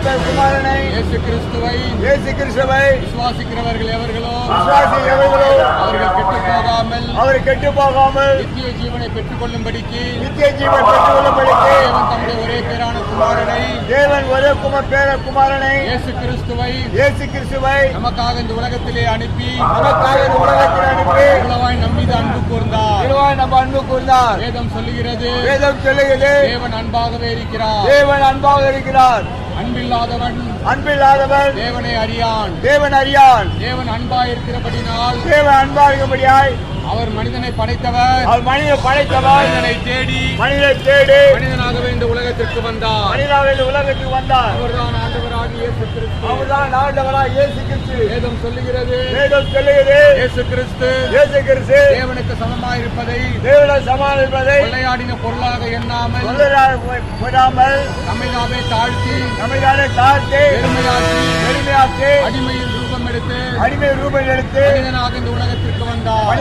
குமாரனை இயேசு கிறிஸ்துவை இயேசு கிறிஸ்துவை விசுவாசிக்கிறவர்கள் எவர்களோ விசுவாசி எவர்களோ அவர்கள் கெட்டு போகாமல் அவர் கெட்டு போகாமல் நித்திய ஜீவனை பெற்றுக் கொள்ளும்படிக்கு நித்திய ஜீவன் பெற்றுக்கொள்ளும்படிக்கு தேவன் தம்முடைய ஒரே பேரான குமாரனை தேவன் ஒரே குமார் பேர குமாரனை இயேசு கிறிஸ்துவை இயேசு கிறிஸ்துவை நமக்காக இந்த உலகத்திலே அனுப்பி நமக்காக இந்த உலகத்தில் அனுப்பி இவ்வளவாய் நம் மீது அன்பு கூர்ந்தார். நம்ம அன்பு கூர்ந்தார். வேதம் சொல்லுகிறது. வேதம் சொல்லுகிறது. தேவன் அன்பாகவே இருக்கிறார். தேவன் அன்பாக இருக்கிறார். அன்பில்லாதவன். அன்பில்லாதவன். தேவனை அறியான். தேவன் அறியான். தேவன் அன்பாயிருக்கிறபடினால் தேவன் அன்பாகும்படியாய் அவர் மனிதனை படைத்தவர். அவர் மனித படைத்தவர். மனிதனை தேடி. மனிதனை தேடி. மனிதனாகவே இந்த உலகத்திற்கு வந்தார். மனிதாவை இந்த உலகத்துக்கு வந்தார். அவர்தான் ஆண்டவராகிய இயேசு கிறிஸ்து அவர்தான் ஆண்டவராய் இயேசு கிறிஸ்து வேதம் சொல்லுகிறது. வேதம் சொல்லுகிறது. இயேசு கிறிஸ்து இயேசு கிறிஸ்து தேவனுக்கு சமமாயிருப்பதை தேவனை சமாளிப்பதை கொள்ளையாடின பொருளாக எண்ணாமல் விடாமல் நம்மையாவே தாழ்த்தி நம்மைதானே தாழ்த்தி பெருமையாக்கி பெருமையாக்கி அடிமையில் ரூபம் எடுத்து அடிமை ரூபம் எடுத்து மனிதனாக இந்த உலகத்திற்கு வந்தார்.